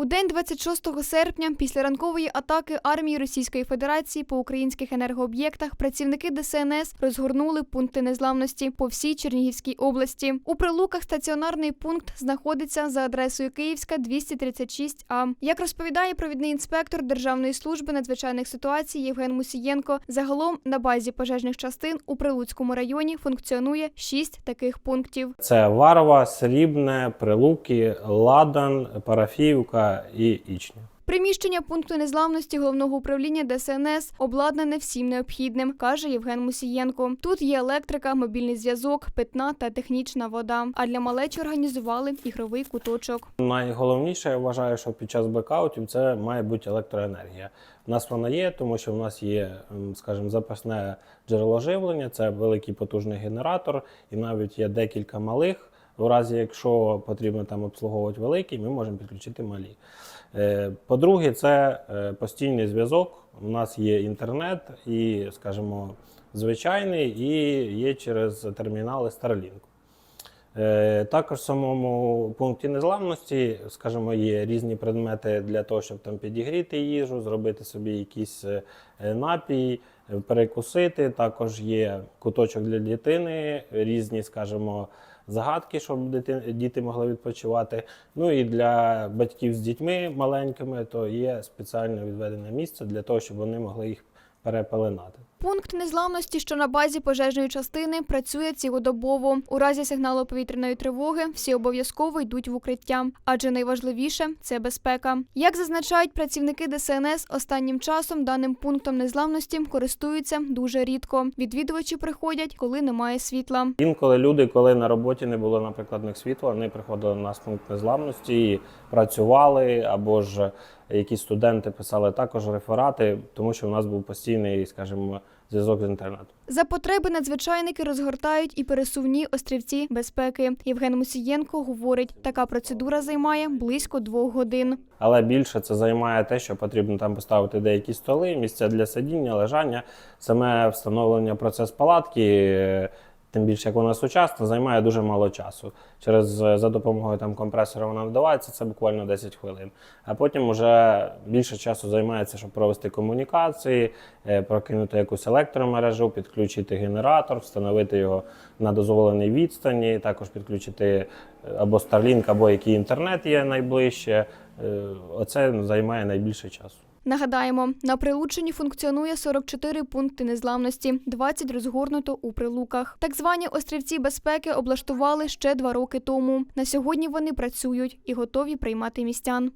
У день 26 серпня, після ранкової атаки армії Російської Федерації по українських енергооб'єктах, працівники ДСНС розгорнули пункти незламності по всій Чернігівській області. У прилуках стаціонарний пункт знаходиться за адресою Київська 236А. Як розповідає провідний інспектор Державної служби надзвичайних ситуацій Євген Мусієнко, загалом на базі пожежних частин у Прилуцькому районі функціонує шість таких пунктів. Це Варва, Срібне, Прилуки, Ладан, Парафіївка і Ічня. Приміщення пункту незламності головного управління ДСНС обладнане всім необхідним, каже Євген Мусієнко. Тут є електрика, мобільний зв'язок, питна та технічна вода. А для малечі організували ігровий куточок. Найголовніше, я вважаю, що під час блекаутів це має бути електроенергія. У нас вона є, тому що в нас є, скажімо, запасне джерело живлення, це великий потужний генератор, і навіть є декілька малих. У разі, якщо потрібно там обслуговувати великий, ми можемо підключити малі. Е, По-друге, це е, постійний зв'язок. У нас є інтернет і, скажімо, звичайний, і є через термінали Starlink. Е, Також в самому пункті незламності, скажімо, є різні предмети для того, щоб там підігріти їжу, зробити собі якийсь е, напій, е, перекусити. Також є куточок для дитини, різні, скажімо, загадки, щоб діти могли відпочивати. Ну і для батьків з дітьми маленькими, то є спеціально відведене місце для того, щоб вони могли їх перепеленати. Пункт незламності, що на базі пожежної частини, працює цілодобово. У разі сигналу повітряної тривоги всі обов'язково йдуть в укриття, адже найважливіше це безпека. Як зазначають працівники ДСНС, останнім часом даним пунктом незламності користуються дуже рідко. Відвідувачі приходять, коли немає світла. Інколи люди, коли на роботі не було, наприклад, світла, вони приходили на пункт незламності і працювали, або ж якісь студенти писали також реферати, тому що у нас був постійний, скажімо, зв'язок з інтернетом. За потреби надзвичайники розгортають і пересувні острівці безпеки. Євген Мусієнко говорить, така процедура займає близько двох годин. Але більше це займає те, що потрібно там поставити деякі столи, місця для сидіння, лежання, саме встановлення процес палатки. Тим більше, як вона сучасна, займає дуже мало часу. Через е, за допомогою там компресора вона надавається, це буквально 10 хвилин. А потім вже більше часу займається, щоб провести комунікації, е, прокинути якусь електромережу, підключити генератор, встановити його на дозволеній відстані, також підключити е, або Starlink, або який інтернет є найближче. Оце займає найбільше часу. Нагадаємо, на прилученні функціонує 44 пункти незламності, 20 розгорнуто у Прилуках. Так звані острівці безпеки облаштували ще два роки тому. На сьогодні вони працюють і готові приймати містян.